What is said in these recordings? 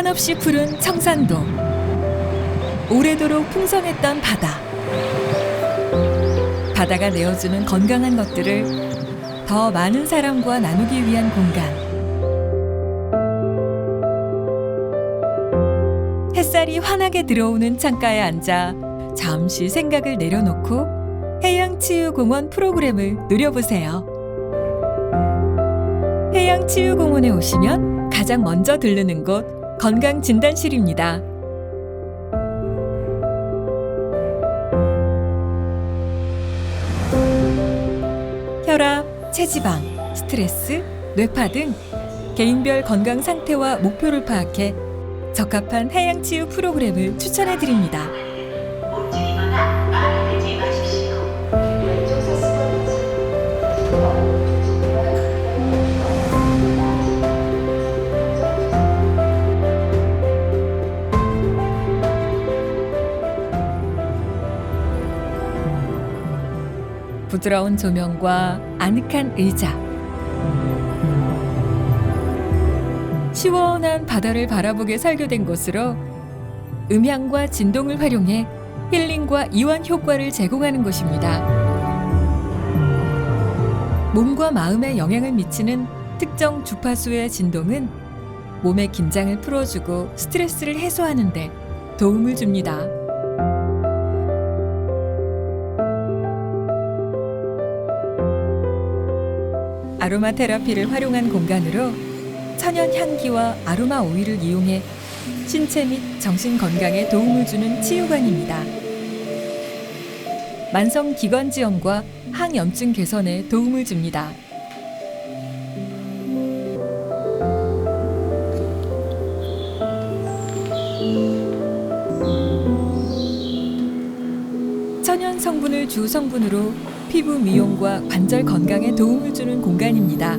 한없이 푸른 청산도. 오래도록 풍성했던 바다. 바다가 내어주는 건강한 것들을 더 많은 사람과 나누기 위한 공간. 햇살이 환하게 들어오는 창가에 앉아 잠시 생각을 내려놓고 해양치유공원 프로그램을 누려보세요. 해양치유공원에 오시면 가장 먼저 들르는 곳 건강진단실입니다. 혈압, 체지방, 스트레스, 뇌파 등 개인별 건강 상태와 목표를 파악해 적합한 해양 치유 프로그램을 추천해 드립니다. 부드러운 조명과 아늑한 의자. 시원한 바다를 바라보게 설계된 곳으로 음향과 진동을 활용해 힐링과 이완 효과를 제공하는 곳입니다. 몸과 마음에 영향을 미치는 특정 주파수의 진동은 몸의 긴장을 풀어주고 스트레스를 해소하는데 도움을 줍니다. 아로마 테라피를 활용한 공간으로 천연 향기와 아로마 오일을 이용해 신체 및 정신 건강에 도움을 주는 치유관입니다. 만성 기관지염과 항염증 개선에 도움을 줍니다. 천연 성분을 주 성분으로 피부 미용과 관절 건강에 도움을 주는 공간입니다.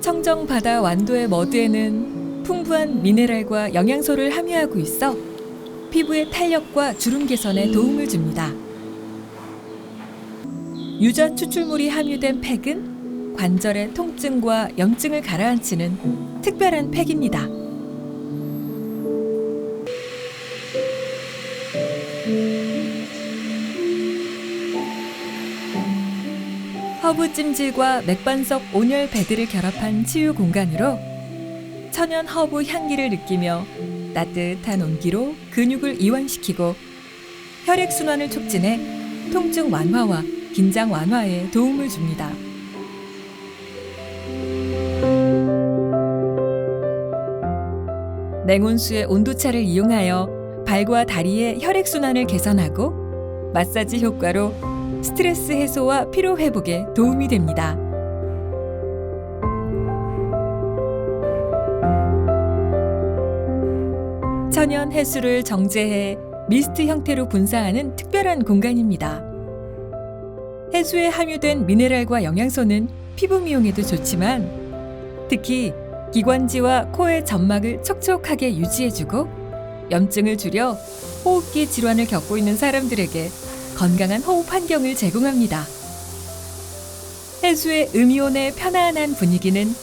청정 바다 완도의 머드에는 풍부한 미네랄과 영양소를 함유하고 있어 피부의 탄력과 주름 개선에 도움을 줍니다. 유자 추출물이 함유된 팩은 관절의 통증과 염증을 가라앉히는 특별한 팩입니다. 허브 찜질과 맥반석 온열 베드를 결합한 치유 공간으로 천연 허브 향기를 느끼며 따뜻한 온기로 근육을 이완시키고 혈액 순환을 촉진해 통증 완화와 긴장 완화에 도움을 줍니다. 냉온수의 온도차를 이용하여 발과 다리의 혈액 순환을 개선하고 마사지 효과로 스트레스 해소와 피로 회복에 도움이 됩니다. 천연 해수를 정제해 미스트 형태로 분사하는 특별한 공간입니다. 해수에 함유된 미네랄과 영양소는 피부 미용에도 좋지만 특히 기관지와 코의 점막을 촉촉하게 유지해주고 염증을 줄여 호흡기 질환을 겪고 있는 사람들에게 건강한 호흡 환경을 제공합니다. 해수의 음이온의 편안한 분위기는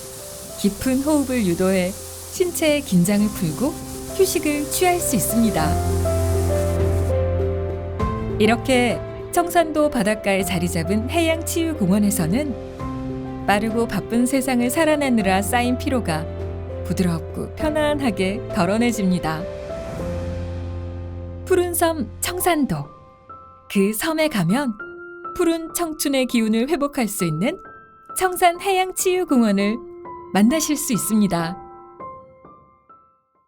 깊은 호흡을 유도해 신체의 긴장을 풀고 휴식을 취할 수 있습니다. 이렇게 청산도 바닷가에 자리 잡은 해양치유공원에서는 빠르고 바쁜 세상을 살아내느라 쌓인 피로가 부드럽고 편안하게 덜어내집니다. 푸른 섬 청산도. 그 섬에 가면 푸른 청춘의 기운을 회복할 수 있는 청산 해양치유공원을 만나실 수 있습니다.